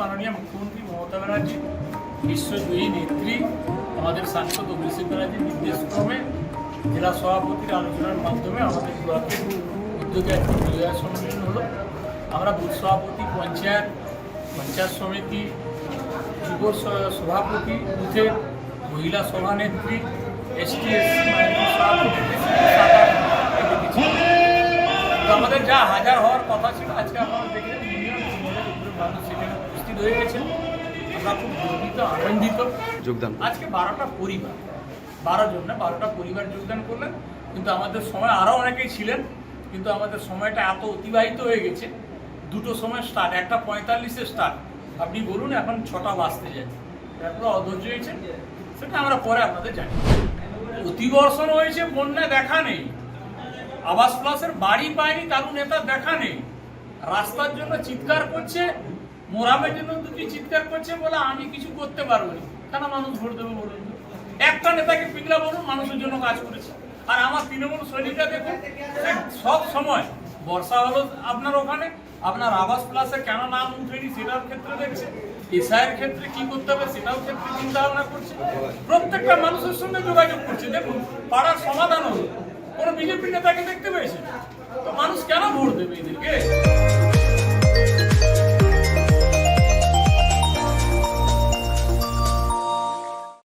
মাননীয় মুখ্যমন্ত্রী মমতা ব্যানার্জি, বিশ্বজয়ী নেত্রী, আমাদের সাংসদ অভিষেক ব্যানার্জির নির্দেশক্রমে জেলা সভাপতির আলোচনার মাধ্যমে আমাদের ব্লকের উদ্যোগে একটি বিজয়া সম্মেলন হলো। আমরা বুথ সভাপতি, পঞ্চায়েত পঞ্চায়েত সমিতি, যুব সভাপতি বুথের মহিলা সভানেত্রী, এসটি আমাদের যা হাজার হওয়ার কথা ছিল, আজকে আপনারা দেখলেন মানুষ সেখানে উপস্থিত হয়ে গেছেন। আমরা খুব গর্বিত আনন্দিত। যোগদান। আজকে বারোটা পরিবার বারো জন না বারোটা পরিবার যোগদান করলেন। কিন্তু আমাদের সময় আরও অনেকেই ছিলেন কিন্তু আমাদের সময়টা এত অতিবাহিত হয়ে গেছে। দুটো সময় স্টার্ট একটা পঁয়তাল্লিশে স্টার্ট আপনি বলুন এখন ছটা বাজতে যায় তারপরে অধৈর্য হয়েছেন সেটা আমরা পরে আপনাদের জানি। অতিবর্ষণ হয়েছে বন্যা দেখা নেই। আবাস প্লাসের বাড়ি পায়নি কারও নেতা দেখা নেই। রাস্তার জন্য চিৎকার করছে মোরামের জন্য দুটি চিৎকার করছে বলে আমি কিছু করতে পারব না। কেন মানুষ ভোট দেবে বলুন? একটা নেতাকে পিগলা বলুন, মানুষের জন্য কাজ করেছে। আর আমার তৃণমূল সৈনিকরা দেখুন সব সময় বর্ষা হলো আপনার ওখানে, আপনার আবাস প্লাসে কেন নাম উঠেনি সেটার ক্ষেত্রে দেখছে। এসআইয়ের ক্ষেত্রে কি করতে হবে সেটাও ক্ষেত্রে চিন্তা ভাবনা করছে। প্রত্যেকটা মানুষের সঙ্গে যোগাযোগ করছে। দেখুন, পাড়ার সমাধান হলো। কোনো বিজেপি নেতাকে দেখতে পেয়েছে? তো মানুষ কেন ভোট দেবে এদেরকে?